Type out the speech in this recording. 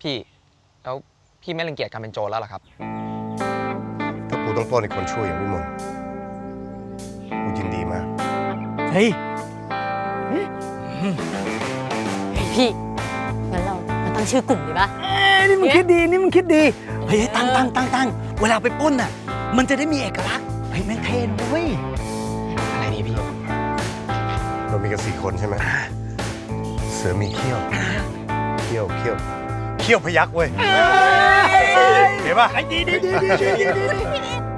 พี่แล้วพี่ไม่รังเกียจการเป็นโจรแล้วเหรอครับ ถ้ากูต้องปล้นในคนช่วยอย่างวิมลกูยินดีมาก เฮ้ย พี่งั้นเรามาตั้งชื่อกลุ่มดีปะ เอ้ยนี่มึงคิดดี นี่มึงคิดดีเฮ้ยตั้งตั้งตั้งตั้งเวลาไปปล้นน่ะ มันจะได้มีเอกลักษณ์ เฮ้ยแม่งเท่นะเว้ย อะไรดีพี่ เรามีกันสี่คนใช่ไหม เสือมีเขี้ยว เขี้ยวเขี้ยวเขี้ยวพยักเว้ยเห็นปะดีดีดีดีดีดี